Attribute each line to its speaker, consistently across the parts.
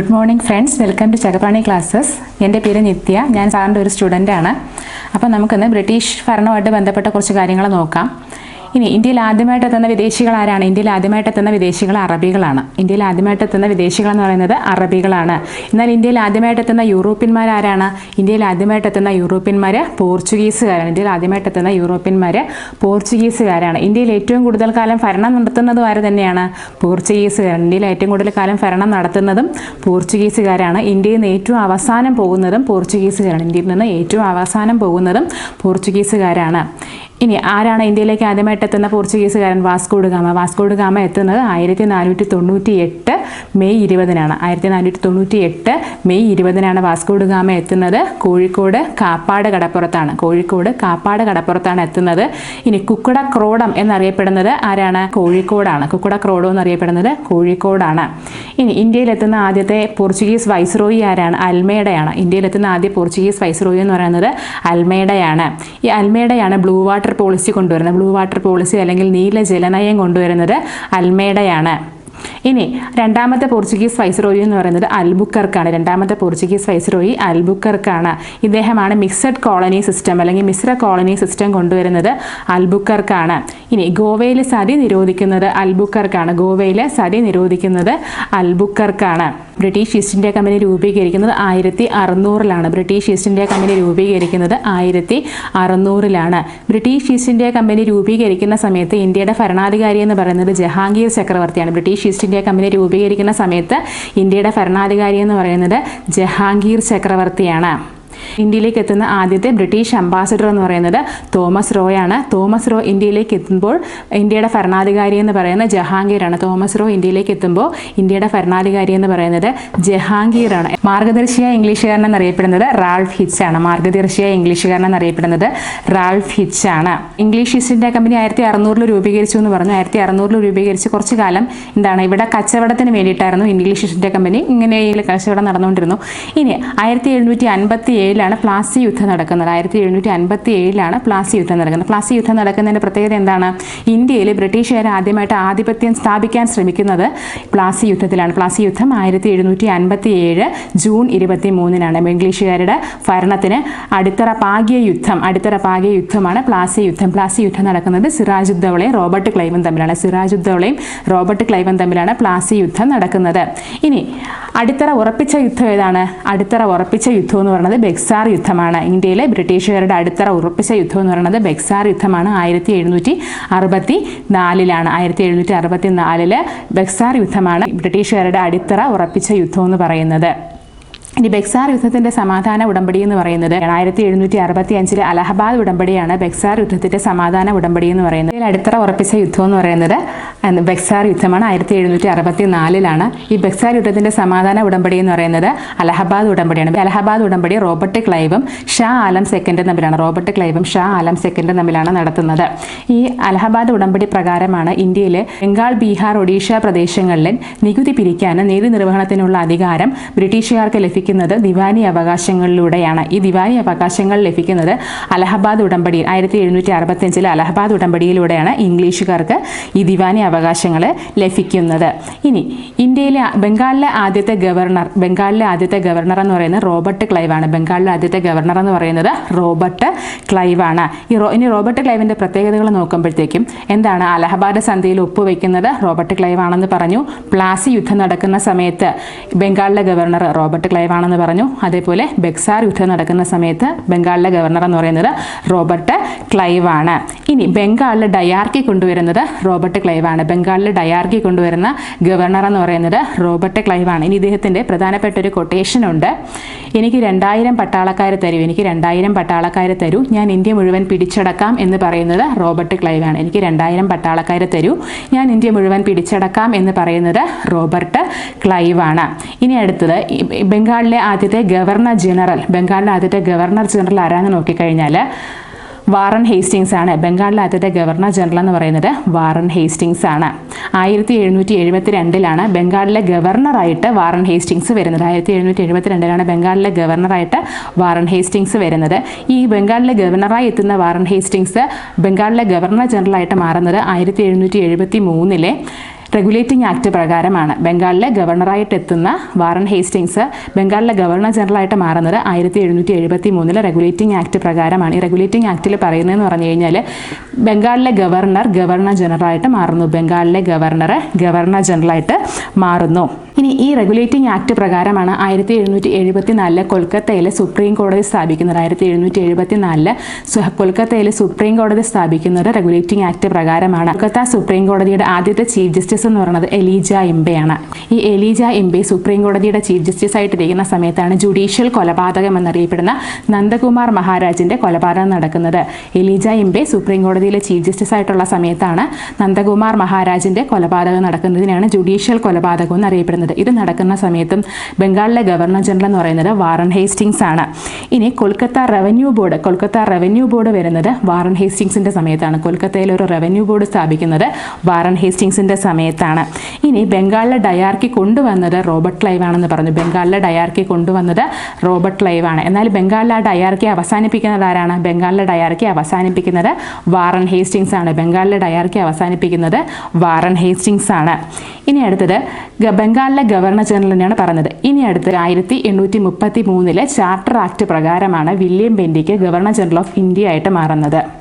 Speaker 1: Good morning friends welcome to ചകപ്രാണി classes എന്റെ പേര് നിത്യ. ഞാൻ സാറിന്റെ ഒരു സ്റ്റുഡന്റാണ് അപ്പോൾ നമുക്കിന്ന് ബ്രിട്ടീഷ് ഭരണവുമായിട്ട് ബന്ധപ്പെട്ട കുറച്ച് കാര്യങ്ങൾ നോക്കാം. ഇനി ഇന്ത്യയിൽ ആദ്യമായിട്ട് എത്തുന്ന വിദേശികൾ ആരാണ്? ഇന്ത്യയിൽ ആദ്യമായിട്ട് എത്തുന്ന വിദേശികൾ അറബികളാണ്. ഇന്ത്യയിൽ ആദ്യമായിട്ട് എത്തുന്ന വിദേശികൾ എന്ന് പറയുന്നത് അറബികളാണ്. എന്നാൽ ഇന്ത്യയിൽ ആദ്യമായിട്ട് എത്തുന്ന യൂറോപ്യന്മാർ ആരാണ്? ഇന്ത്യയിൽ ആദ്യമായിട്ട് എത്തുന്ന യൂറോപ്യന്മാർ പോർച്ചുഗീസുകാരാണ്. ഇന്ത്യയിൽ ആദ്യമായിട്ട് എത്തുന്ന യൂറോപ്യന്മാർ പോർച്ചുഗീസുകാരാണ്. ഇന്ത്യയിൽ ഏറ്റവും കൂടുതൽ കാലം ഭരണം നടത്തുന്നതും ആര് തന്നെയാണ്? പോർച്ചുഗീസുകാരാണ്. ഇന്ത്യയിൽ ഏറ്റവും കൂടുതൽ കാലം ഭരണം നടത്തുന്നതും പോർച്ചുഗീസുകാരാണ്. ഇന്ത്യയിൽ നിന്ന് ഏറ്റവും അവസാനം പോകുന്നതും പോർച്ചുഗീസുകാരാണ്. ഇന്ത്യയിൽ നിന്ന് ഏറ്റവും അവസാനം പോകുന്നതും പോർച്ചുഗീസുകാരാണ്. ഇനി ആരാണ് ഇന്ത്യയിലേക്ക് ആദ്യമായിട്ട് എത്തുന്ന പോർച്ചുഗീസുകാരൻ വാസ്കോഡ് ഗാമ? വാസ്കോഡ് ഗാമ എത്തുന്നത് ആയിരത്തി നാനൂറ്റി തൊണ്ണൂറ്റി എട്ട് മെയ് ഇരുപതിനാണ്. ആയിരത്തി നാനൂറ്റി തൊണ്ണൂറ്റി എട്ട് മെയ് ഇരുപതിനാണ് വാസ്കോഡ് ഗാമ എത്തുന്നത്. കോഴിക്കോട് കാപ്പാട് കടപ്പുറത്താണ്. കോഴിക്കോട് കാപ്പാട് കടപ്പുറത്താണ് എത്തുന്നത്. ഇനി കുക്കുട ക്രോഡം എന്നറിയപ്പെടുന്നത് ആരാണ്? കോഴിക്കോടാണ്. കുക്കുട ക്രോഡം എന്നറിയപ്പെടുന്നത് കോഴിക്കോടാണ്. ഇനി ഇന്ത്യയിലെത്തുന്ന ആദ്യത്തെ പോർച്ചുഗീസ് വൈസ്രോയി ആരാണ്? അൽമേഡയാണ്. ഇന്ത്യയിലെത്തുന്ന ആദ്യ പോർച്ചുഗീസ് വൈസ്രോയി എന്ന് പറയുന്നത് അൽമേഡയാണ്. ഈ അൽമേഡയാണ് ബ്ലൂ വാട്ടർ പോളിസി കൊണ്ടുവരുന്നത്. ബ്ലൂ വാട്ടർ പോളിസി അല്ലെങ്കിൽ നീല ജലനയം കൊണ്ടുവരുന്നത് അൽമേഡയാണ്. ഇനി രണ്ടാമത്തെ പോർച്ചുഗീസ് വൈസ്രോയി എന്ന് പറയുന്നത് അൽബുക്കർക്കാണ്. രണ്ടാമത്തെ പോർച്ചുഗീസ് വൈസ്രോയി അൽബുക്കർക്കാണ്. ഇദ്ദേഹമാണ് മിക്സഡ് കോളനി സിസ്റ്റം അല്ലെങ്കിൽ മിശ്ര കോളനി സിസ്റ്റം കൊണ്ടുവരുന്നത് അൽബുക്കർക്കാണ്. ഇനി ഗോവയിൽ സതി നിരോധിക്കുന്നത് അൽബുക്കർക്കാണ്. ഗോവയിലെ സതി നിരോധിക്കുന്നത് അൽബുക്കർക്കാണ്. ബ്രിട്ടീഷ് ഈസ്റ്റ് ഇന്ത്യ കമ്പനി രൂപീകരിക്കുന്നത് ആയിരത്തി അറുന്നൂറിലാണ്. ബ്രിട്ടീഷ് ഈസ്റ്റ് ഇന്ത്യ കമ്പനി രൂപീകരിക്കുന്നത് ആയിരത്തി അറുന്നൂറിലാണ്. ബ്രിട്ടീഷ് ഈസ്റ്റ് ഇന്ത്യ കമ്പനി രൂപീകരിക്കുന്ന സമയത്ത് ഇന്ത്യയുടെ ഭരണാധികാരി എന്ന് പറയുന്നത് ജഹാംഗീർ ചക്രവർത്തിയാണ്. ബ്രിട്ടീഷ് ഈസ്റ്റ് ഇന്ത്യ കമ്പനി രൂപീകരിക്കുന്ന സമയത്ത് ഇന്ത്യയുടെ ഭരണാധികാരി എന്ന് പറയുന്നത് ജഹാംഗീർ ചക്രവർത്തിയാണ്. ഇന്ത്യയിലേക്ക് എത്തുന്ന ആദ്യത്തെ ബ്രിട്ടീഷ് അംബാസഡർ എന്ന് പറയുന്നത് തോമസ് റോയാണ് തോമസ് റോ ഇന്ത്യയിലേക്ക് എത്തുമ്പോൾ ഇന്ത്യയുടെ ഭരണാധികാരി എന്ന് പറയുന്ന ജഹാംഗീറാണ് തോമസ് റോ ഇന്ത്യയിലേക്ക് എത്തുമ്പോൾ ഇന്ത്യയുടെ ഭരണാധികാരി എന്ന് പറയുന്നത് ജഹാംഗീറാണ് മാർഗദർശിയായ ഇംഗ്ലീഷുകാരൻ എന്നറിയപ്പെടുന്നത് റാൾഫ് ഹിച്ച് ആണ്. മാർഗദർശിയായ ഇംഗ്ലീഷുകാരൻ എന്നറിയപ്പെടുന്നത് റാൾഫ് ഹിച്ച് ആണ്. ഇംഗ്ലീഷ് ഈസ്റ്റ് ഇന്ത്യ കമ്പനി ആയിരത്തി അറുന്നൂറിൽ രൂപീകരിച്ചു എന്ന് പറഞ്ഞു. ആയിരത്തി അറുന്നൂറിൽ രൂപീകരിച്ച് കുറച്ച് കാലം എന്താണ് ഇവിടെ കച്ചവടത്തിന് വേണ്ടിയിട്ടായിരുന്നു ഇംഗ്ലീഷ് ഈസ്റ്റ് ഇന്ത്യ കമ്പനി ഇങ്ങനെ കച്ചവടം നടന്നുകൊണ്ടിരുന്നു. ഇനി ആയിരത്തി എഴുന്നൂറ്റി അൻപത്തി ഏഴിലാണ് പ്ലാസി യുദ്ധം നടക്കുന്നത്. ആയിരത്തി എഴുന്നൂറ്റി അൻപത്തി ഏഴിലാണ് പ്ലാസി യുദ്ധം നടക്കുന്നത്. പ്ലാസി യുദ്ധം നടക്കുന്നതിന്റെ പ്രത്യേകത എന്താണ്? ഇന്ത്യയിൽ ബ്രിട്ടീഷുകാർ ആദ്യമായിട്ട് ആധിപത്യം സ്ഥാപിക്കാൻ ശ്രമിക്കുന്നത് പ്ലാസി യുദ്ധത്തിലാണ്. പ്ലാസി യുദ്ധം ആയിരത്തി എഴുന്നൂറ്റി അൻപത്തി ഏഴ് ജൂൺ ഇരുപത്തി മൂന്നിനാണ് ഇംഗ്ലീഷുകാരുടെ ഭരണത്തിന് അടിത്തറ പാകിയ യുദ്ധം അടിത്തറ പാകിയ യുദ്ധമാണ് പ്ലാസി യുദ്ധം. പ്ലാസി യുദ്ധം നടക്കുന്നത് സിറാജുദ്ദൗളയും റോബർട്ട് ക്ലൈവും തമ്മിലാണ്. സിറാജുദ്ദൗളയും റോബർട്ട് ക്ലൈവും തമ്മിലാണ് പ്ലാസി യുദ്ധം നടക്കുന്നത്. ഇനി അടിത്തറ ഉറപ്പിച്ച യുദ്ധം ഏതാണ്? അടിത്തറ ഉറപ്പിച്ച യുദ്ധം എന്ന് പറയുന്നത് ബെക്സാർ യുദ്ധമാണ്. ഇന്ത്യയിലെ ബ്രിട്ടീഷുകാരുടെ അടിത്തറ ഉറപ്പിച്ച യുദ്ധം എന്ന് പറയുന്നത് ബെക്സാർ യുദ്ധമാണ്. ആയിരത്തി എഴുന്നൂറ്റി അറുപത്തി നാലിലാണ് ആയിരത്തി എഴുന്നൂറ്റി അറുപത്തി നാലിൽ ബെക്സാർ യുദ്ധമാണ് ബ്രിട്ടീഷുകാരുടെ അടിത്തറ ഉറപ്പിച്ച യുദ്ധം എന്ന് പറയുന്നത്. ഇനി ബെക്സാർ യുദ്ധത്തിന്റെ സമാധാന ഉടമ്പടി എന്ന് പറയുന്നത് ആയിരത്തി എഴുന്നൂറ്റി അറുപത്തി അഞ്ചിലെ അലഹബാദ് ഉടമ്പടിയാണ് ബെക്സാർ യുദ്ധത്തിന്റെ സമാധാന ഉടമ്പടി എന്ന് പറയുന്നത്. ഇതിൽ അടിത്തറ ഉറപ്പിച്ച യുദ്ധം എന്ന് പറയുന്നത് ബെക്സാർ യുദ്ധമാണ്. ആയിരത്തി എഴുന്നൂറ്റി അറുപത്തി നാലിലാണ് ഈ ബെക്സാർ യുദ്ധത്തിന്റെ സമാധാന ഉടമ്പടി എന്ന് പറയുന്നത് അലഹബാദ് ഉടമ്പടിയാണ്. അലഹബാദ് ഉടമ്പടി റോബർട്ട് ക്ലൈവും ഷാ ആലം സെക്കൻഡും തമ്മിലാണ്. റോബർട്ട് ക്ലൈവും ഷാ ആലം സെക്കൻഡും തമ്മിലാണ് നടത്തുന്നത്. ഈ അലഹബാദ് ഉടമ്പടി പ്രകാരമാണ് ഇന്ത്യയിലെ ബംഗാൾ ബീഹാർ ഒഡീഷ പ്രദേശങ്ങളിൽ നികുതി പിരിക്കാനും നീതി നിർവഹണത്തിനുള്ള അധികാരം ബ്രിട്ടീഷുകാർക്ക് ലഭിക്കുന്നത് ദിവാനി അവകാശങ്ങളിലൂടെയാണ്. ഈ ദിവാനി അവകാശങ്ങൾ ലഭിക്കുന്നത് അലഹബാദ് ഉടമ്പടി ആയിരത്തി എഴുന്നൂറ്റി അറുപത്തിയഞ്ചിലെ അലഹബാദ് ഉടമ്പടിയിലൂടെയാണ് ഇംഗ്ലീഷുകാർക്ക് ഈ ദിവാനി അവകാശങ്ങൾ ലഭിക്കുന്നത്. ഇനി ഇന്ത്യയിലെ ബംഗാളിലെ ആദ്യത്തെ ഗവർണർ ബംഗാളിലെ ആദ്യത്തെ ഗവർണർ എന്ന് പറയുന്നത് റോബർട്ട് ക്ലൈവ് ആണ്. ബംഗാളിലെ ആദ്യത്തെ ഗവർണർ എന്ന് പറയുന്നത് റോബർട്ട് ക്ലൈവ് ആണ്. ഈ ഇനി റോബർട്ട് ക്ലൈവിന്റെ പ്രത്യേകതകൾ നോക്കുമ്പോഴത്തേക്കും എന്താണ് അലഹബാദ് സന്ധിയിൽ ഒപ്പുവെക്കുന്നത്? റോബർട്ട് ക്ലൈവ് ആണെന്ന് പറഞ്ഞു. പ്ലാസി യുദ്ധം നടക്കുന്ന സമയത്ത് ബംഗാളിലെ ഗവർണർ റോബർട്ട് ക്ലൈവ് ആണെന്ന് പറഞ്ഞു. അതേപോലെ ബെക്സാർ യുദ്ധം നടക്കുന്ന സമയത്ത് ബംഗാളിലെ ഗവർണർ എന്ന് പറയുന്നത് റോബർട്ട് ക്ലൈവ് ആണ് ഇനി ബംഗാളിൽ ഡയാർക്കി കൊണ്ടുവരുന്നത് റോബർട്ട് ക്ലൈവ് ആണ് ബംഗാളിൽ ഡയാർക്കി കൊണ്ടുവരുന്ന ഗവർണർ എന്ന് പറയുന്നത് റോബർട്ട് ക്ലൈവാണ്. ഇനി ഇദ്ദേഹത്തിന്റെ പ്രധാനപ്പെട്ട ഒരു കൊട്ടേഷൻ ഉണ്ട്. എനിക്ക് രണ്ടായിരം പട്ടാളക്കാരെ തരൂ എനിക്ക് രണ്ടായിരം പട്ടാളക്കാരെ തരൂ ഞാൻ ഇന്ത്യ മുഴുവൻ പിടിച്ചടക്കാം എന്ന് പറയുന്നത് റോബർട്ട് ക്ലൈവ് ആണ് എനിക്ക് രണ്ടായിരം പട്ടാളക്കാരെ തരൂ ഞാൻ ഇന്ത്യ മുഴുവൻ പിടിച്ചടക്കാം എന്ന് പറയുന്നത് റോബർട്ട് ക്ലൈവ് ആണ് ഇനി അടുത്തത് ബംഗാളിലെ ആദ്യത്തെ ഗവർണർ ജനറൽ ബംഗാളിലെ ആദ്യത്തെ ഗവർണർ ജനറൽ ആരാന്ന് നോക്കിക്കഴിഞ്ഞാൽ വാറൻ ഹേസ്റ്റിങ്സ് ആണ്. ബംഗാളിലെ ആദ്യത്തെ ഗവർണർ ജനറൽ എന്ന് പറയുന്നത് വാറൻ ഹേസ്റ്റിങ്സ് ആണ്. ആയിരത്തി എഴുന്നൂറ്റി എഴുപത്തി രണ്ടിലാണ് ബംഗാളിലെ ഗവർണറായിട്ട് വാറൻ ഹേസ്റ്റിങ്സ് വരുന്നത്. ആയിരത്തി എഴുന്നൂറ്റി എഴുപത്തി രണ്ടിലാണ് ബംഗാളിലെ ഗവർണറായിട്ട് വാറൻ ഹേസ്റ്റിങ്സ് വരുന്നത്. ഈ ബംഗാളിലെ ഗവർണറായി എത്തുന്ന വാറൻ ഹേസ്റ്റിങ്സ് ബംഗാളിലെ ഗവർണർ ജനറലായിട്ട് മാറുന്നത് ആയിരത്തി എഴുന്നൂറ്റി എഴുപത്തി മൂന്നിലെ റെഗുലേറ്റിംഗ് ആക്ട് പ്രകാരമാണ്. ബംഗാളിലെ ഗവർണറായിട്ട് എത്തുന്ന വാറൻ ഹേസ്റ്റിങ്സ് ബംഗാളിലെ ഗവർണർ ജനറലായിട്ട് മാറുന്നത് ആയിരത്തി എഴുന്നൂറ്റി എഴുപത്തി മൂന്നിലെ റെഗുലേറ്റിംഗ് ആക്ട് പ്രകാരമാണ്. ഈ റെഗുലേറ്റിംഗ് ആക്ടിൽ പറയുന്നതെന്ന് പറഞ്ഞു കഴിഞ്ഞാൽ ബംഗാളിലെ ഗവർണർ ഗവർണർ ജനറലായിട്ട് മാറുന്നു. ബംഗാളിലെ ഗവർണർ ഗവർണർ ജനറലായിട്ട് മാറുന്നു. ഇനി ഈ റെഗുലേറ്റിംഗ് ആക്ട് പ്രകാരമാണ് ആയിരത്തി എഴുന്നൂറ്റി എഴുപത്തി നാലിൽ കൊൽക്കത്തയിലെ സുപ്രീം കോടതി സ്ഥാപിക്കുന്നത്. ആയിരത്തി എഴുന്നൂറ്റി എഴുപത്തി നാലിൽ കൊൽക്കത്തയിലെ സുപ്രീം കോടതി സ്ഥാപിക്കുന്നത് റെഗുലേറ്റിംഗ് ആക്ട് പ്രകാരമാണ്. കൊൽക്കത്ത സുപ്രീം കോടതിയുടെ ആദ്യത്തെ ചീഫ് ജസ്റ്റിസ് എന്ന് പറയുന്നത് എലീജ എംബയാണ്. ഈ എലീജ എംബെ സുപ്രീം കോടതിയുടെ ചീഫ് ജസ്റ്റിസ് ആയിട്ടിരിക്കുന്ന സമയത്താണ് ജുഡീഷ്യൽ കൊലപാതകം എന്നറിയപ്പെടുന്ന നന്ദകുമാർ മഹാരാജിന്റെ കൊലപാതകം നടക്കുന്നത്. എലീജ എംബെ സുപ്രീം കോടതിയിലെ ചീഫ് ജസ്റ്റിസ് ആയിട്ടുള്ള സമയത്താണ് നന്ദകുമാർ മഹാരാജിന്റെ കൊലപാതകം നടക്കുന്നതിനാണ് ജുഡീഷ്യൽ കൊലപാതകം എന്നറിയപ്പെടുന്നത്. ഇത് നടക്കുന്ന സമയത്തും ബംഗാളിലെ ഗവർണർ ജനറൽ എന്ന് പറയുന്നത് വാറൻ ഹേസ്റ്റിങ്സ് ആണ്. ഇനി Kolkata revenue board Kolkata revenue board വരുന്നത് വാറൻ ഹേസ്റ്റിങ്സിന്റെ സമയത്താണ്. കൊൽക്കത്തയിൽ ഒരു റവന്യൂ ബോർഡ് സ്ഥാപിക്കുന്നത് വാറൻ ഹേസ്റ്റിങ്സിന്റെ സമയത്താണ്. ഇനി ബംഗാളിലെ ഡയാർക്കി കൊണ്ടുവന്നത് റോബർട്ട് ക്ലൈവ് ആണെന്ന് പറഞ്ഞു. ബംഗാളിലെ ഡയാർക്കി കൊണ്ടുവന്നത് റോബർട്ട് ക്ലൈവ് ആണ്. എന്നാൽ ബംഗാളിലെ ആ ഡയാർക്കി അവസാനിപ്പിക്കുന്നത് ആരാണ്? ബംഗാളിലെ ഡയാർക്കി അവസാനിപ്പിക്കുന്നത് വാറൻ ഹേസ്റ്റിങ്സ് ആണ്. ബംഗാളിലെ ഡയാർക്കി അവസാനിപ്പിക്കുന്നത് വാറൻ ഹേസ്റ്റിങ്സ് ആണ്. ഇനി അടുത്തത് ബംഗാളിലെ ഗവർണർ ജനറലിനെയാണ് പറഞ്ഞത്. ഇനി അടുത്ത് ആയിരത്തി എണ്ണൂറ്റി മുപ്പത്തി മൂന്നിലെ ചാർട്ടർ ആക്ട് പ്രകാരമാണ് William Bentinck governor general of India ആയിട്ട് മാറുന്നത്.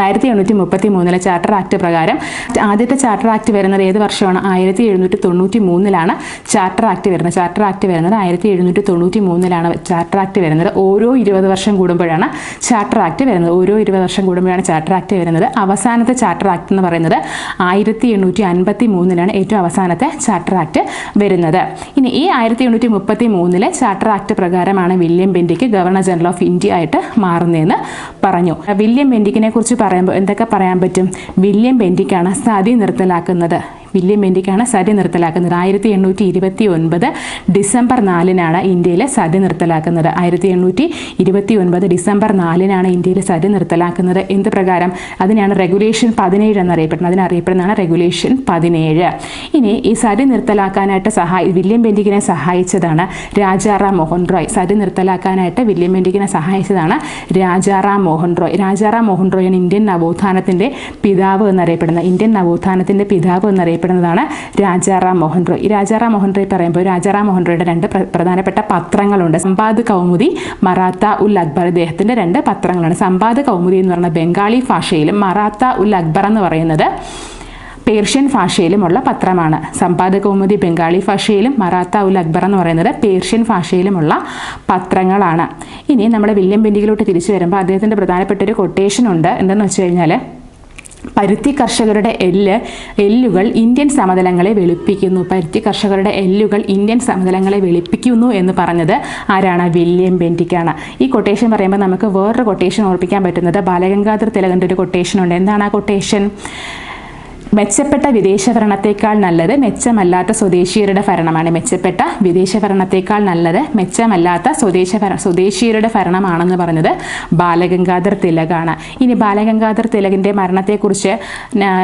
Speaker 1: ആയിരത്തി എണ്ണൂറ്റി മുപ്പത്തി മൂന്നിലെ ചാർട്ടർ ആക്ട് പ്രകാരം ആദ്യത്തെ ചാർട്ടർ ആക്ട് വരുന്നത് ഏത് വർഷമാണ് ആയിരത്തി എഴുന്നൂറ്റി തൊണ്ണൂറ്റി മൂന്നിലാണ് ചാർട്ടർ ആക്ട് വരുന്നത് ചാർട്ടർ ആക്ട് വരുന്നത് ആയിരത്തി എഴുന്നൂറ്റി തൊണ്ണൂറ്റി മൂന്നിലാണ് ചാർട്ടർ ആക്ട് വരുന്നത് ഓരോ ഇരുപത് വർഷം കൂടുമ്പോഴാണ് ചാർട്ടർ ആക്ട് വരുന്നത് ഓരോ ഇരുപത് വർഷം കൂടുമ്പോഴാണ് ചാർട്ടർ ആക്ട് വരുന്നത് അവസാനത്തെ ചാർട്ടർ ആക്ട് എന്ന് പറയുന്നത് ആയിരത്തി എണ്ണൂറ്റി അൻപത്തി മൂന്നിലാണ് ഏറ്റവും അവസാനത്തെ ചാർട്ടർ ആക്ട് വരുന്നത് ഇനി ഈ ആയിരത്തി എണ്ണൂറ്റി മുപ്പത്തി മൂന്നിലെ ചാർട്ടർ ആക്ട് പ്രകാരമാണ് William Bentinck governor general of India ആയിട്ട് മാറുന്നതെന്ന് പറഞ്ഞു വില്യം ബെൻഡിക്കിനെ കുറിച്ച് പറയുമ്പോൾ എന്തൊക്കെ പറയാൻ പറ്റും? വില്യം ബെൻഡിക്കാണ് സതി നിർത്തലാക്കുന്നത്. വില്യം ബെൻഡിക്കാണ് സതി നിർത്തലാക്കുന്നത്. ആയിരത്തി എണ്ണൂറ്റി ഇരുപത്തി ഒൻപത് ഡിസംബർ നാലിനാണ് ഇന്ത്യയിലെ സതി നിർത്തലാക്കുന്നത്. ആയിരത്തി എണ്ണൂറ്റി ഇരുപത്തി ഒൻപത് ഡിസംബർ നാലിനാണ് ഇന്ത്യയിൽ സതി നിർത്തലാക്കുന്നത്. എന്ത് പ്രകാരം? അതിനാണ് റെഗുലേഷൻ പതിനേഴ് എന്നറിയപ്പെടുന്നത്. അതിനറിയപ്പെടുന്നതാണ് റെഗുലേഷൻ പതിനേഴ്. ഇനി ഈ സതി നിർത്തലാക്കാനായിട്ട് സഹായി വില്യം ബെൻഡിക്കിനെ സഹായിച്ചതാണ് രാജാറാം മോഹൻ റോയ്. സതി നിർത്തലാക്കാനായിട്ട് വില്യം ബെൻഡിക്കിനെ സഹായിച്ചതാണ് രാജാറാം മോഹൻ റോയ്. രാജാറാം മോഹൻ റോയാണ് ഇന്ത്യൻ നവോത്ഥാനത്തിന്റെ പിതാവ് എന്നറിയപ്പെടുന്നത്. ഇന്ത്യൻ നവോത്ഥാനത്തിന്റെ പിതാവ് എന്നറിയപ്പെടുന്നതാണ് രാജാറാം മോഹൻ റോയ് ഈ രാജാറാം മോഹൻ റോയ് പറയുമ്പോൾ രാജാറാം മോഹൻ റോയുടെ രണ്ട് പ്രധാനപ്പെട്ട പത്രങ്ങളുണ്ട്. സമ്പാദ് കൗമുദി മറാത്ത ഉൽ അക്ബർ ഇദ്ദേഹത്തിന്റെ രണ്ട് പത്രങ്ങളാണ്. സമ്പാദ് കൗമുദി എന്ന് പറയുന്ന ബംഗാളി ഭാഷയിലും മറാത്ത ഉൽ അക്ബർ എന്ന് പറയുന്നത് പേർഷ്യൻ ഭാഷയിലുമുള്ള പത്രമാണ്. സമ്പാദ കൗമുദി ബംഗാളി ഭാഷയിലും മറാത്ത ഉൽ അക്ബർ എന്ന് പറയുന്നത് പേർഷ്യൻ ഭാഷയിലുമുള്ള പത്രങ്ങളാണ്. ഇനി നമ്മുടെ വില്യം ബെൻഡിങ്ങിലോട്ട് തിരിച്ചു വരുമ്പോൾ അദ്ദേഹത്തിന്റെ പ്രധാനപ്പെട്ട ഒരു കൊട്ടേഷൻ ഉണ്ട്. എന്തെന്ന് വെച്ച് കഴിഞ്ഞാൽ പരുത്തി കർഷകരുടെ എല്ല് എല്ലുകൾ ഇന്ത്യൻ സമതലങ്ങളെ വെളുപ്പിക്കുന്നു. പരുത്തി കർഷകരുടെ എല്ലുകൾ ഇന്ത്യൻ സമതലങ്ങളെ വെളുപ്പിക്കുന്നു എന്ന് പറഞ്ഞത് ആരാണ്? വില്യം ബെന്റിക്കാണ് ഈ കൊട്ടേഷൻ പറയുമ്പോൾ നമുക്ക് വേറൊരു കൊട്ടേഷൻ ഓർപ്പിക്കാൻ പറ്റുന്നത് ബാലഗംഗാധർ തിലകന്റെ ഒരു കൊട്ടേഷൻ ഉണ്ട്. എന്താണ് ആ കൊട്ടേഷൻ മെച്ചപ്പെട്ട വിദേശ ഭരണത്തെക്കാൾ നല്ലത് മെച്ചമല്ലാത്ത സ്വദേശീയരുടെ ഭരണമാണ്. മെച്ചപ്പെട്ട വിദേശ ഭരണത്തെക്കാൾ നല്ലത് മെച്ചമല്ലാത്ത സ്വദേശ സ്വദേശീയരുടെ ഭരണമാണെന്ന് പറഞ്ഞത് ബാലഗംഗാധർ തിലകാണ്. ഇനി ബാലഗംഗാധർ തിലകിന്റെ മരണത്തെക്കുറിച്ച്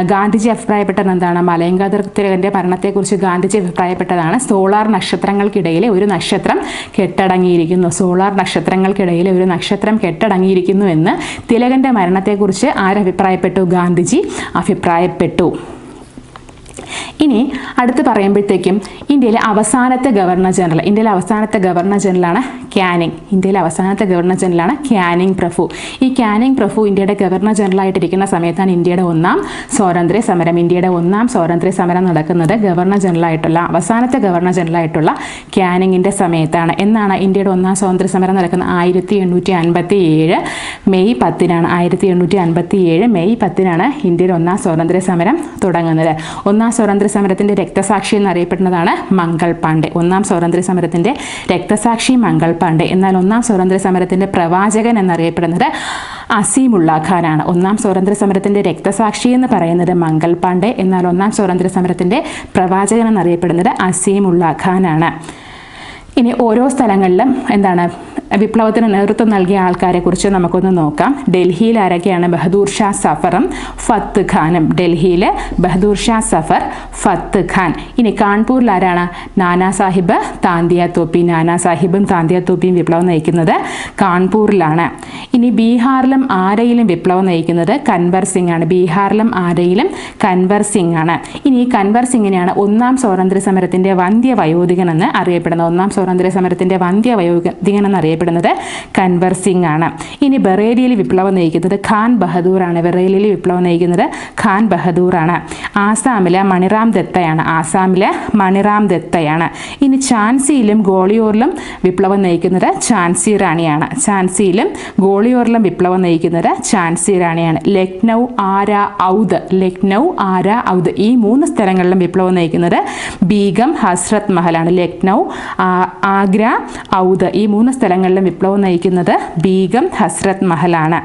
Speaker 1: ഗാന്ധിജി അഭിപ്രായപ്പെട്ടത് എന്താണ്? ബാലഗംഗാധർ തിലകന്റെ മരണത്തെക്കുറിച്ച് ഗാന്ധിജി അഭിപ്രായപ്പെട്ടതാണ് സോളാർ നക്ഷത്രങ്ങൾക്കിടയിലെ ഒരു നക്ഷത്രം കെട്ടടങ്ങിയിരിക്കുന്നു. സോളാർ നക്ഷത്രങ്ങൾക്കിടയിലെ ഒരു നക്ഷത്രം കെട്ടടങ്ങിയിരിക്കുന്നു എന്ന് തിലകന്റെ മരണത്തെക്കുറിച്ച് ആരഭിപ്രായപ്പെട്ടു ഗാന്ധിജി? അഭിപ്രായപ്പെട്ടു. ഇനി അടുത്ത് പറയുമ്പോഴത്തേക്കും ഇന്ത്യയിലെ അവസാനത്തെ ഗവർണർ ജനറൽ ഇന്ത്യയിലെ അവസാനത്തെ ഗവർണർ ജനറലാണ് ക്യാനിങ്. ഇന്ത്യയിലെ അവസാനത്തെ ഗവർണർ ജനറലാണ് ക്യാനിങ് പ്രഫു ഈ ക്യാനിങ് പ്രഫു ഇന്ത്യയുടെ ഗവർണർ ജനറൽ ആയിട്ടിരിക്കുന്ന സമയത്താണ് ഇന്ത്യയുടെ ഒന്നാം സ്വാതന്ത്ര്യ സമരം. ഇന്ത്യയുടെ ഒന്നാം സ്വാതന്ത്ര്യ സമരം നടക്കുന്നത് ഗവർണർ ജനറൽ ആയിട്ടുള്ള അവസാനത്തെ ഗവർണർ ജനറൽ ആയിട്ടുള്ള ക്യാനിങ്ങിന്റെ സമയത്താണ്. എന്നാണ് ഇന്ത്യയുടെ ഒന്നാം സ്വാതന്ത്ര്യ സമരം നടക്കുന്നത് ആയിരത്തി എണ്ണൂറ്റി അൻപത്തി ഏഴ് മെയ് പത്തിനാണ്. ആയിരത്തി എണ്ണൂറ്റി അൻപത്തി ഏഴ് മെയ് പത്തിനാണ് ഇന്ത്യയുടെ ഒന്നാം സ്വാതന്ത്ര്യ സമരം തുടങ്ങുന്നത്. ഒന്നാം സ്വാതന്ത്ര്യ സമരത്തിന്റെ രക്തസാക്ഷി എന്നറിയപ്പെടുന്നതാണ് മംഗൾ പാണ്ഡെ. ഒന്നാം സ്വാതന്ത്ര്യ സമരത്തിന്റെ രക്തസാക്ഷി മംഗൾ പാണ്ഡെ. എന്നാൽ ഒന്നാം സ്വാതന്ത്ര്യ സമരത്തിന്റെ പ്രവാചകൻ എന്നറിയപ്പെടുന്നത് അസീമുള്ള ഖാനാണ്. ഒന്നാം സ്വാതന്ത്ര്യ സമരത്തിന്റെ രക്തസാക്ഷി എന്ന് പറയുന്നത് മംഗൾ പാണ്ഡെ. എന്നാൽ ഒന്നാം സ്വാതന്ത്ര്യ സമരത്തിന്റെ പ്രവാചകൻ എന്നറിയപ്പെടുന്നത് അസീമുള്ള ഖാനാണ്. ഇനി ഓരോ സ്ഥലങ്ങളിലും എന്താണ് വിപ്ലവത്തിന് നേതൃത്വം നൽകിയ ആൾക്കാരെ കുറിച്ച് നമുക്കൊന്ന് നോക്കാം. ഡൽഹിയിൽ ആരൊക്കെയാണ് ബഹദൂർ ഷാ സഫറും? ഫത്ത് ഖാനും. ഡൽഹിയിൽ ബഹദൂർ ഷാ സഫർ ഫത്ത് ഖാൻ. ഇനി കാൺപൂരിൽ ആരാണ് നാനാ സാഹിബ് താന്തിയ തോപ്പി നാനാ സാഹിബും താന്തിയ തോപ്പിയും വിപ്ലവം നയിക്കുന്നത്? കാൺപൂരിലാണ്. ഇനി ബീഹാറിലും ആരയിലും വിപ്ലവം നയിക്കുന്നത് കൻവർ സിംഗ് ആണ് ബീഹാറിലും ആരയിലും കൻവർ സിംഗ് ആണ് ഇനി കൻവർ സിംഗിനെയാണ് ഒന്നാം സ്വാതന്ത്ര്യ സമരത്തിന്റെ വന്ധ്യ വയോധികൻ എന്ന് അറിയപ്പെടുന്നത്. ഒന്നാം സ്വാതന്ത്ര്യ സമരത്തിന്റെ വന്ധ്യ വയോധികൻ എന്ന് അറിയപ്പെടുന്നത് കൻവർ സിംഗ് ആണ്. ഇനി ബറേലിയിൽ വിപ്ലവം നയിക്കുന്നത് ഖാൻ ബഹദൂർ ആണ്. ബറേലിയിൽ വിപ്ലവം നയിക്കുന്നത് ഖാൻ ബഹദൂർ ആണ്. ആസാമിലെ മണിറാം ദത്തയാണ്. ആസാമിലെ മണിറാം ദത്തയാണ്. ഇനി ചാൻസിയിലും ഗോളിയോറിലും വിപ്ലവം നയിക്കുന്നത് ഝാൻസി റാണിയാണ്. ചാൻസിയിലും ഗോളിയോറിലും വിപ്ലവം നയിക്കുന്നത് ഝാൻസി റാണിയാണ്. ലക്നൗ ആര ഔദ്. ലക്നൗ ആര ഔദ്. ഈ മൂന്ന് സ്ഥലങ്ങളിലും വിപ്ലവം നയിക്കുന്നത് ബീഗം ഹസ്രത് മഹലാണ്. ലക്നൗ ആഗ്ര ഔദ്. ഈ മൂന്ന് സ്ഥലങ്ങളിലും വിപ്ലവം നയിക്കുന്നത് ബീഗം ഹസ്രത് മഹലാണ്.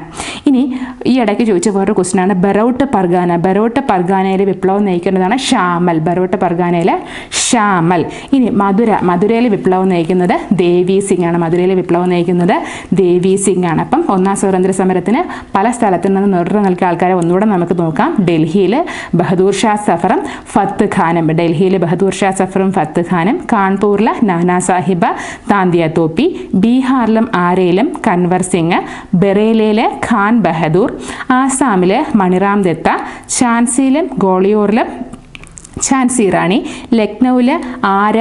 Speaker 1: ഇനി ഈ ഇടയ്ക്ക് ചോദിച്ച വേറൊരു ക്വസ്റ്റനാണ് ബെറോട്ട് പർഗാന. ബെറോട്ട് പർഗാനയിലെ വിപ്ലവം നയിക്കുന്നതാണ് ഷാമൽ ബെറോട്ട് പർഗാനയിലെ ഷാമൽ ഇനി മധുര. മധുരയിലെ വിപ്ലവം നയിക്കുന്നത് ദേവി സിംഗ് ആണ്. മധുരയിലെ വിപ്ലവം നയിക്കുന്നത് ദേവി സിംഗ് ആണ്. അപ്പം ഒന്നാം സ്വാതന്ത്ര്യ സമരത്തിന് പല സ്ഥലത്തു നിന്ന് നേതൃത്വം നൽകിയ ആൾക്കാരെ ഒന്നുകൂടെ നമുക്ക് നോക്കാം. ഡൽഹിയിൽ ബഹദൂർ ഷാ സഫറും ഫത്ത് ഖാനും. ഡൽഹിയിൽ ബഹദൂർ ഷാ സഫറും ഫത്ത് ഖാനും. കാൺപൂരിലെ നാനാ സാഹിബ താന്തിയ തോപ്പി ബീഹാറിലും ആരയിലും കൻവർ സിംഗ് ബറേലയിലെ ഖാൻ ബഹദൂർ ആസാമിലെ മണിറാം ദത്ത ഝാൻസിയിലും ഗോളിയോറിലും ഝാൻസി റാണി ലക്നൌവിലെ ആര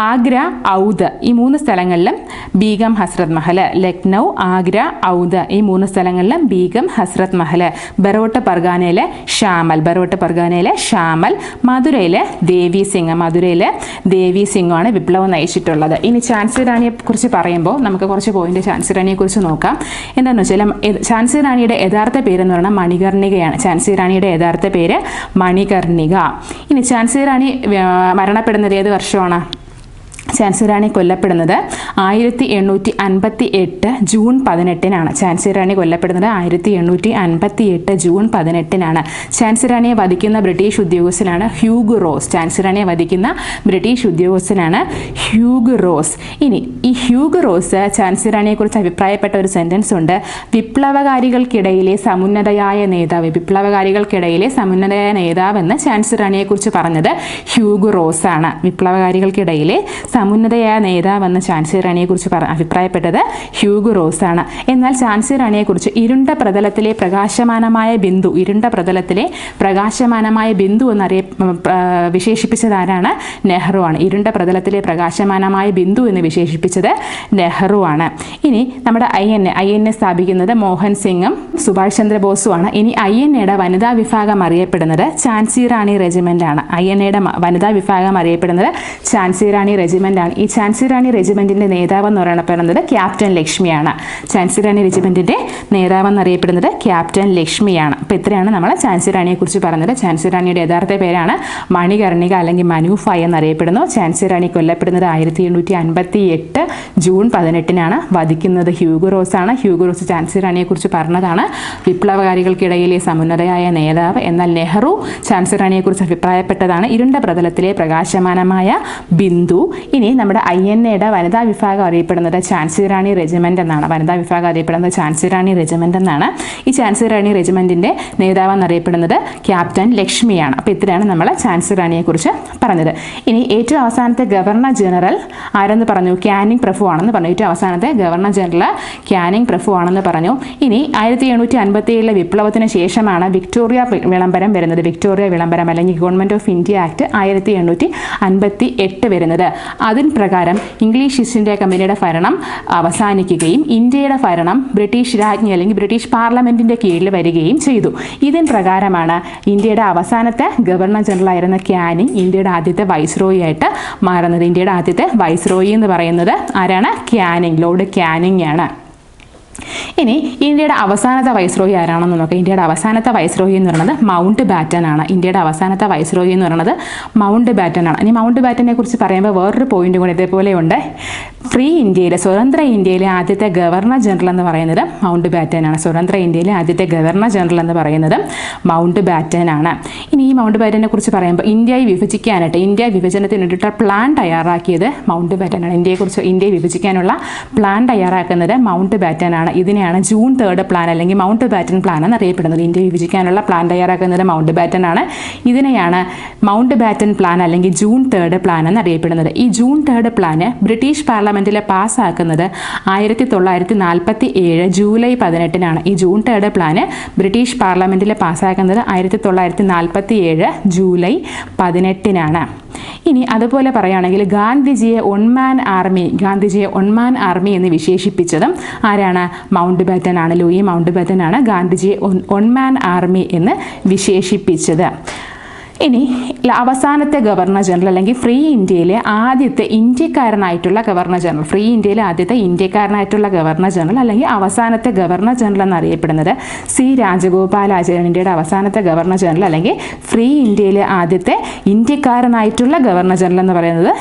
Speaker 1: ആഗ്ര ഔദ് ഈ മൂന്ന് സ്ഥലങ്ങളിലും ബീഗം ഹസ്രത് മഹൽ ലക്നൗ ആഗ്ര ഔദ് ഈ മൂന്ന് സ്ഥലങ്ങളിലും ബീഗം ഹസ്രത് മഹൽ ബറോട്ട പർഗാനയിലെ ഷാമൽ ബറോട്ട പർഗാനയിലെ ഷാമൽ. മധുരയിലെ ദേവി സിംഗ് മധുരയിലെ ദേവി സിംഗാണ് വിപ്ലവം നയിച്ചിട്ടുള്ളത്. ഇനി ഝാൻസി റാണിയെ കുറിച്ച് പറയുമ്പോൾ നമുക്ക് കുറച്ച് പോയിന്റ് ഝാൻസി റാണിയെ കുറിച്ച് നോക്കാം. എന്താണെന്ന് വെച്ചാൽ ഝാൻസി റാണിയുടെ യഥാർത്ഥ പേരെന്ന് പറഞ്ഞാൽ മണികർണികയാണ്. ഝാൻസി റാണിയുടെ യഥാർത്ഥ പേര് മണികർണിക. ഇനി ഝാൻസി റാണി മരണപ്പെടുന്നത് ഏത് വർഷമാണ്? ഝാൻസി റാണി കൊല്ലപ്പെടുന്നത് ആയിരത്തി എണ്ണൂറ്റി അൻപത്തി എട്ട് ജൂൺ പതിനെട്ടിനാണ്. ഝാൻസി റാണി കൊല്ലപ്പെടുന്നത് ആയിരത്തി എണ്ണൂറ്റി അൻപത്തി എട്ട് ജൂൺ പതിനെട്ടിനാണ്. ഝാൻസി റാണിയെ വധിക്കുന്ന ബ്രിട്ടീഷ് ഉദ്യോഗസ്ഥനാണ് ഹ്യൂഗ് റോസ്. ഝാൻസി റാണിയെ വധിക്കുന്ന ബ്രിട്ടീഷ് ഉദ്യോഗസ്ഥനാണ് ഹ്യൂഗ് റോസ്. ഇനി ഈ ഹ്യൂഗ് റോസ് ഝാൻസി റാണിയെക്കുറിച്ച് അഭിപ്രായപ്പെട്ട ഒരു സെന്റൻസ് ഉണ്ട്. വിപ്ലവകാരികൾക്കിടയിലെ സമുന്നതയായ നേതാവ്. വിപ്ലവകാരികൾക്കിടയിലെ സമുന്നതയായ നേതാവെന്ന് ഝാൻസി റാണിയെക്കുറിച്ച് പറഞ്ഞത് ഹ്യൂഗ് റോസ് ആണ് വിപ്ലവകാരികൾക്കിടയിലെ സമുന്നതയായ നേതാവെന്ന് ഝാൻസി റാണിയെക്കുറിച്ച് പറ അഭിപ്രായപ്പെട്ടത് ഹ്യൂഗ് റോസാണ്. എന്നാൽ ചാൻസി റാണിയെക്കുറിച്ച് ഇരുണ്ട പ്രതലത്തിലെ പ്രകാശമാനമായ ബിന്ദു ഇരുണ്ട പ്രതലത്തിലെ പ്രകാശമാനമായ ബിന്ദു എന്നറിയ വിശേഷിപ്പിച്ചത് ആരാണ് നെഹ്റു ആണ് ഇരുണ്ട പ്രതലത്തിലെ പ്രകാശമാനമായ ബിന്ദു എന്ന് വിശേഷിപ്പിച്ചത് നെഹ്റു ആണ് ഇനി നമ്മുടെ I N A I N A സ്ഥാപിക്കുന്നത് മോഹൻ സിംഗും സുഭാഷ് ചന്ദ്രബോസുമാണ്. ഇനി ഐ എൻ എയുടെ വനിതാ വിഭാഗം അറിയപ്പെടുന്നത് ചാൻസി റാണി റെജിമെന്റ് ആണ് ഐ എൻ എയുടെ വനിതാ വിഭാഗം അറിയപ്പെടുന്നത് ചാൻസി റാണി റെജിമെന്റ് ആണ് ഈ ഝാൻസി റാണി റെജിമെന്റിന്റെ നേതാവ് എന്ന് പറയപ്പെടുന്നത് ക്യാപ്റ്റൻ ലക്ഷ്മിയാണ്. ഝാൻസി റാണി റെജിമെന്റിന്റെ നേതാവ് എന്നറിയപ്പെടുന്നത് ക്യാപ്റ്റൻ ലക്ഷ്മിയാണ്. അപ്പോൾ ഇത്രയാണ് നമ്മൾ ഝാൻസി റാണിയെ കുറിച്ച് പറഞ്ഞത്. ഝാൻസി റാണിയുടെ യഥാർത്ഥ പേരാണ് മണികർണിക അല്ലെങ്കിൽ മനൂഫായ് എന്നറിയപ്പെടുന്നു. ഝാൻസി റാണി കൊല്ലപ്പെടുന്നത് ആയിരത്തി എണ്ണൂറ്റി അൻപത്തി എട്ട് ജൂൺ പതിനെട്ടിനാണ്. വധിക്കുന്നത് ഹ്യൂഗോ ആണ്. ഹ്യൂഗോ റോസ് ഝാൻസി റാണിയെ കുറിച്ച് പറഞ്ഞതാണ്. വിപ്ലവകാരികൾക്കിടയിലെ സമുന്നതയായ നേതാവ് എന്നാൽ നെഹ്റു ഝാൻസി റാണിയെ കുറിച്ച് അഭിപ്രായപ്പെട്ടതാണ്. ഇരുണ്ട പ്രതലത്തിലെ പ്രകാശമാനമായ ബിന്ദു ഇനി നമ്മുടെ ഐ എൻ എയുടെ വനിതാ വിഭാഗം അറിയപ്പെടുന്നത് ഝാൻസി റാണി റെജിമെന്റ് എന്നാണ്. വനിതാ വിഭാഗം അറിയപ്പെടുന്നത് ഝാൻസി റാണി റെജിമെന്റ് എന്നാണ്. ഈ ഝാൻസി റാണി റെജിമെന്റിന്റെ നേതാവ് എന്നറിയപ്പെടുന്നത് ക്യാപ്റ്റൻ ലക്ഷ്മിയാണ്. അപ്പോൾ ഇത്രയാണ് നമ്മൾ ഝാൻസി റാണിയെ കുറിച്ച് പറഞ്ഞത്. ഇനി ഏറ്റവും അവസാനത്തെ ഗവർണർ ജനറൽ ആരെന്ന് പറഞ്ഞു? ക്യാനിങ് പ്രഫു ആണെന്ന് പറഞ്ഞു. ഏറ്റവും അവസാനത്തെ ഗവർണർ ജനറൽ ക്യാനിങ് പ്രഫു ആണെന്ന് പറഞ്ഞു. ഇനി ആയിരത്തി എണ്ണൂറ്റി അൻപത്തി ഏഴിലെ വിപ്ലവത്തിന് ശേഷമാണ് വിക്ടോറിയ വിളംബരം വരുന്നത്. വിക്ടോറിയ വിളംബരം അല്ലെങ്കിൽ ഗവൺമെന്റ് ഓഫ് ഇന്ത്യ ആക്ട് ആയിരത്തി എണ്ണൂറ്റി അൻപത്തി എട്ട് വരുന്നത്. അതിൻ പ്രകാരം ഇംഗ്ലീഷ് ഈസ്റ്റ് ഇന്ത്യ കമ്പനിയുടെ ഭരണം അവസാനിക്കുകയും ഇന്ത്യയുടെ ഭരണം ബ്രിട്ടീഷ് രാജ്ഞി അല്ലെങ്കിൽ ബ്രിട്ടീഷ് പാർലമെന്റിന്റെ കീഴിൽ വരികയും ചെയ്തു. ഇതിൻ പ്രകാരമാണ് ഇന്ത്യയുടെ അവസാനത്തെ ഗവർണർ ജനറൽ ആയിരുന്ന ക്യാനിങ് ഇന്ത്യയുടെ ആദ്യത്തെ വൈസ്രോയി ആയിട്ട് മാറുന്നത്. ഇന്ത്യയുടെ ആദ്യത്തെ വൈസ്രോയി എന്ന് പറയുന്നത് ആരാണ്? ക്യാനിങ് ലോർഡ് ക്യാനിങ് ആണ്. ഇനി ഇന്ത്യയുടെ അവസാനത്തെ വൈസ്രോഹി ആരാണെന്ന് നോക്കാം. ഇന്ത്യയുടെ അവസാനത്തെ വൈസ്രോഹി എന്ന് പറയുന്നത് മൗണ്ട് ബാറ്റൻ ആണ്. ഇന്ത്യയുടെ അവസാനത്തെ വൈസ്രോഹി എന്ന് പറയുന്നത് മൗണ്ട് ബാറ്റൻ ആണ്. ഇനി മൗണ്ട് ബാറ്റനെ കുറിച്ച് പറയുമ്പോൾ വേറൊരു പോയിന്റ് കൂടി ഇതേപോലെയുണ്ട്. ഫ്രീ ഇന്ത്യയിലെ സ്വതന്ത്ര ഇന്ത്യയിലെ ആദ്യത്തെ ഗവർണർ ജനറൽ എന്ന് പറയുന്നത് മൗണ്ട് ബാറ്റൻ ആണ്. സ്വതന്ത്ര ഇന്ത്യയിലെ ആദ്യത്തെ ഗവർണർ ജനറൽ എന്ന് പറയുന്നത് മൗണ്ട് ബാറ്റൻ ആണ്. ഇനി ഈ മൗണ്ട് ബാറ്റനെ കുറിച്ച് പറയുമ്പോൾ ഇന്ത്യയെ വിഭജിക്കാനായിട്ട് ഇന്ത്യ വിഭജനത്തിന് വേണ്ടിയിട്ട് പ്ലാൻ തയ്യാറാക്കിയത് മൗണ്ട് ബാറ്റൻ ആണ്. ഇന്ത്യയെക്കുറിച്ച് ഇന്ത്യയെ വിഭജിക്കാനുള്ള പ്ലാൻ തയ്യാറാക്കുന്നത് മൗണ്ട് ബാറ്റൻ ആണ്. ഇതിനെയാണ് ജൂൺ തേർഡ് പ്ലാൻ അല്ലെങ്കിൽ മൗണ്ട് ബാറ്റൻ പ്ലാൻ എന്നറിയപ്പെടുന്നത്. ഇന്ത്യ വിഭജിക്കാനുള്ള പ്ലാൻ തയ്യാറാക്കുന്നത് മൗണ്ട് ബാറ്റൻ ആണ്. ഇതിനെയാണ് മൗണ്ട് ബാറ്റൻ പ്ലാൻ അല്ലെങ്കിൽ ജൂൺ തേർഡ് പ്ലാൻ എന്നറിയപ്പെടുന്നത്. ഈ ജൂൺ തേർഡ് പ്ലാന് ബ്രിട്ടീഷ് പാർലമെന്റിൽ പാസ്സാക്കുന്നത് ആയിരത്തി തൊള്ളായിരത്തി നാൽപ്പത്തി ഏഴ് ജൂലൈ പതിനെട്ടിനാണ്. ഈ ജൂൺ തേർഡ് പ്ലാന് ബ്രിട്ടീഷ് പാർലമെന്റിൽ പാസ്സാക്കുന്നത് ആയിരത്തി തൊള്ളായിരത്തി നാൽപ്പത്തി ഏഴ് ജൂലൈ പതിനെട്ടിനാണ്. ഇനി അതുപോലെ പറയുകയാണെങ്കിൽ ഗാന്ധിജിയെ ഒൺമാൻ ആർമി ഗാന്ധിജിയെ ഒൺമാൻ ആർമി എന്ന് വിശേഷിപ്പിച്ചതും ആരാണ്? മൗണ്ട് ബാറ്റൻ ആണ് ലൂയി മൗണ്ട് ബാറ്റൻ ആണ് ഗാന്ധിജിയെ ഒൺ- ഒൺമാൻ ആർമി എന്ന് വിശേഷിപ്പിച്ചത്. ഇനി അവസാനത്തെ ഗവർണർ ജനറൽ അല്ലെങ്കിൽ ഫ്രീ ഇന്ത്യയിലെ ആദ്യത്തെ ഇന്ത്യക്കാരനായിട്ടുള്ള ഗവർണർ ജനറൽ ഫ്രീ ഇന്ത്യയിലെ ആദ്യത്തെ ഇന്ത്യക്കാരനായിട്ടുള്ള ഗവർണർ ജനറൽ അല്ലെങ്കിൽ അവസാനത്തെ ഗവർണർ ജനറൽ എന്നറിയപ്പെടുന്നത് സി രാജഗോപാലാചാര്യ ഇന്ത്യയുടെ അവസാനത്തെ ഗവർണർ ജനറൽ അല്ലെങ്കിൽ ഫ്രീ ഇന്ത്യയിലെ ആദ്യത്തെ ഇന്ത്യക്കാരനായിട്ടുള്ള ഗവർണർ ജനറൽ എന്ന് പറയുന്നത്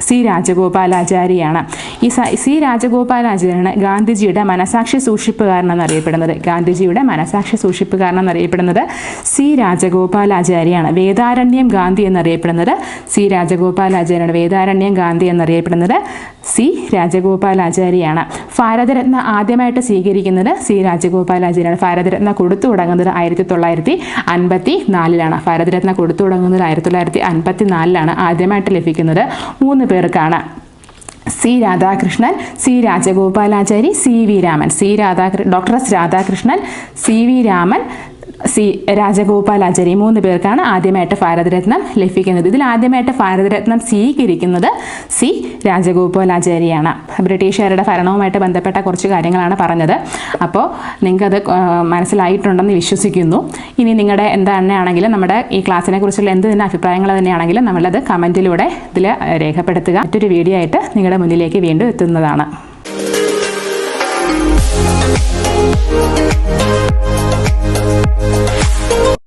Speaker 1: സി- രാജഗോപാലാചാര്യാണ്. ഈ സ- സി രാജഗോപാലാചാര്യാണ് ഗാന്ധിജിയുടെ മനസാക്ഷി സൂക്ഷിപ്പുകാരൻ എന്നറിയപ്പെടുന്നത്. ഗാന്ധിജിയുടെ മനസാക്ഷി സൂക്ഷിപ്പുകാരൻ എന്നറിയപ്പെടുന്നത് സി രാജഗോപാലാചാര്യാണ്. വേദാരണ്യം ഗാന്ധി എന്നറിയപ്പെടുന്നത് സി രാജഗോപാലാചാര്യാണ് വേദാരണ്യം ഗാന്ധി എന്നറിയപ്പെടുന്നത് സി രാജഗോപാലാചാര്യാണ് ഭാരതരത്ന ആദ്യമായിട്ട് സ്വീകരിക്കുന്നത് സി രാജഗോപാലാചാര്യാണ് ഭാരതരത്ന കൊടുത്തു തുടങ്ങുന്നത് ആയിരത്തി തൊള്ളായിരത്തി അൻപത്തി നാലിലാണ് ഭാരതരത്ന കൊടുത്തു തുടങ്ങുന്നത് ആയിരത്തി തൊള്ളായിരത്തി അൻപത്തി നാലിലാണ് ആദ്യമായിട്ട് ലഭിക്കുന്നത് മൂന്ന് പേർക്കാണ്. C Radhakrishnan C Rajagopalachari C V Raman. C രാധാകൃ doctor S Radhakrishnan C V Raman C Rajagopalachari മൂന്ന് പേർക്കാണ് ആദ്യമായിട്ട് ഭാരതരത്നം ലഭിക്കുന്നത്. ഇതിൽ ആദ്യമായിട്ട് ഭാരതരത്നം സ്വീകരിക്കുന്നത് സി രാജഗോപാലാചാരിയാണ് ബ്രിട്ടീഷുകാരുടെ ഭരണവുമായിട്ട് ബന്ധപ്പെട്ട കുറച്ച് കാര്യങ്ങളാണ് പറഞ്ഞത്. അപ്പോൾ നിങ്ങൾക്കത് മനസ്സിലായിട്ടുണ്ടെന്ന് വിശ്വസിക്കുന്നു. ഇനി നിങ്ങളുടെ എന്താണെങ്കിലും നമ്മുടെ ഈ ക്ലാസ്സിനെ കുറിച്ചുള്ള എന്ത് തന്നെ അഭിപ്രായങ്ങൾ തന്നെയാണെങ്കിലും നമ്മളത് കമന്റിലൂടെ ഇതിൽ രേഖപ്പെടുത്തുക. മറ്റൊരു വീഡിയോ ആയിട്ട് നിങ്ങളുടെ മുന്നിലേക്ക് വീണ്ടും എത്തുന്നതാണ്.